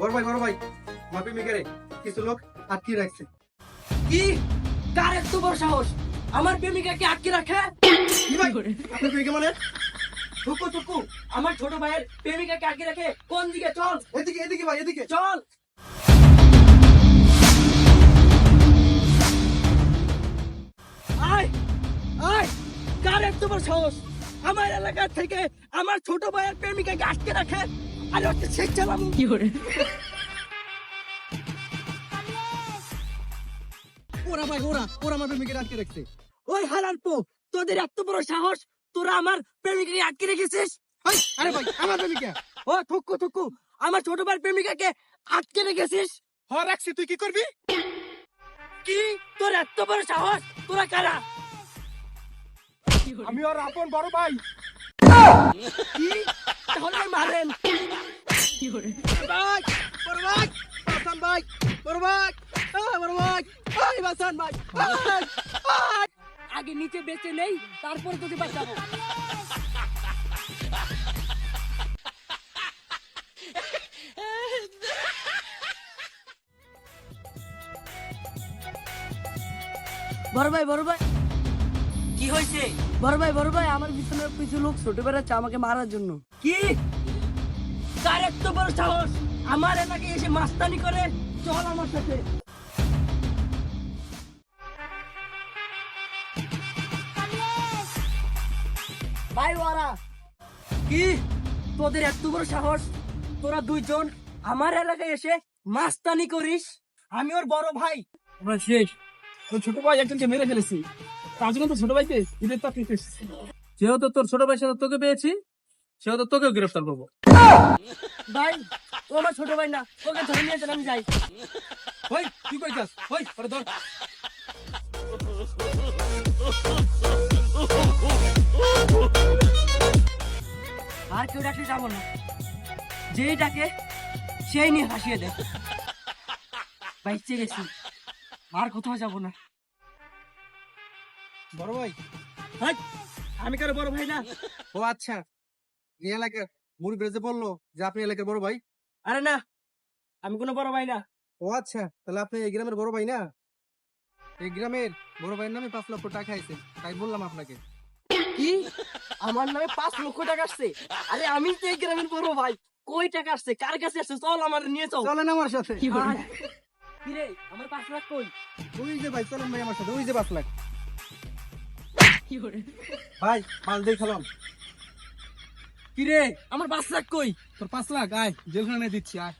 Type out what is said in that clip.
বড় ভাই বড় ভাই আমার প্রেমিকারে কিছু লোক আটকিয়ে রাখছে। কি? কার এত বড় সাহস? আমার প্রেমিকাকে আটকে রাখে? কি ভাই? আপনার প্রেমিকা মানে? টুকু টুকু আমার ছোট ভাইয়ের প্রেমিকাকে আটকে রাখে কোন দিকে? চল। এদিকে এদিকে ভাই এদিকে। চল। আয় আয়। বড় সাহস? আমার এলাকা থেকে আমার ছোট ভাইয়ের প্রেমিকাকে আটকে রাখে? আরে হচ্ছে কি করে? ওরা ভাই ওরা ওরা আমার প্রেমিকারে আটকে রাখছে। ওই পো তোদের এত বড় সাহস? তোরা আমার প্রেমিকাকে আটকে রেখেছিস? আরে ভাই আমার প্রেমিকা। ও থুকু থুকু আমার ছোট ভাইয়ের প্রেমিকাকে আটকে রেখেছিস? হ রাখছি তুই কি করবি? কি? তোর এত বড় সাহস? তোরা কারা? আমি ওর আপন বড় ভাই। কি? তাহলে মারেন। ভাই বড় ভাই বাসান ভাই বড় ভাই বড় ভাই এই বাসান ভাই ভাই, ভাই। আগে নিচে বেঁচে নেই তারপরে তোকে বাঁচাবো। বড় ভাই বড় ভাই। কি হয়েছে? বড় ভাই বড় ভাই আমার পিছনে কিছু লোক ছুটে বেড়াচ্ছে আমাকে মারার জন্য। কি? কার এত বড় সাহস? আমার এলাকায় এসে মাস্তানি করে চল আমার সাথে। ভাই ওরা। কি? তোদের এত বড় সাহস? তোরা দুইজন আমার এলাকায় এসে মাস্তানি করিস? আমি ওর বড় ভাই। শেষ। তোর ছোট ভাই একজনকে মেরে ফেলেছি। তার জন্য তো ছোট ভাইকে ঈদের এসেছি। যেহেতু তোর ছোট ভাইয়ের সাথে তোকে পেয়েছি সেহেতু তোকেও গ্রেফতার করব। ভাই ও আমার ছোট ভাই না ওকে ধরে নিয়ে চল আমি যাই। ওই তুই কই যাস? ওই ওরে ধর। আর কেউ ডাকলে যাব না। যেই ডাকে সেই নিয়ে হাসিয়ে দে। বাইচে গেছি। আর কোথাও যাব না। বড় ভাই। আমি কারও বড় ভাই না? ও আচ্ছা এই এলাকার মুড়ি বেড়ে বলল যে আপনি এলাকার বড় ভাই। আরে না আমি কোনো বড় ভাই না। ও আচ্ছা তাহলে আপনি এই গ্রামের বড় ভাই না? এই গ্রামের বড় ভাইয়ের নামে পাঁচ লক্ষ টাকা আছে তাই বললাম আপনাকে। কি? আমার নামে পাঁচ লক্ষ টাকা আসছে? আরে আমি তো এই গ্রামের বড় ভাই কই টাকা আসছে? কার কাছে আসছে? চল আমার নিয়ে চল। চলেন আমার সাথে। কি রে আমার পাঁচ লাখ কই? ওই যে ভাই চলেন ভাই আমার সাথে ওই যে পাঁচ লাখ। ভাই মাল দিয়ে খেলাম। কি রে? আমার পাঁচ লাখ কই? তোর পাঁচ লাখ আয় জেলখানে দিচ্ছি আয়।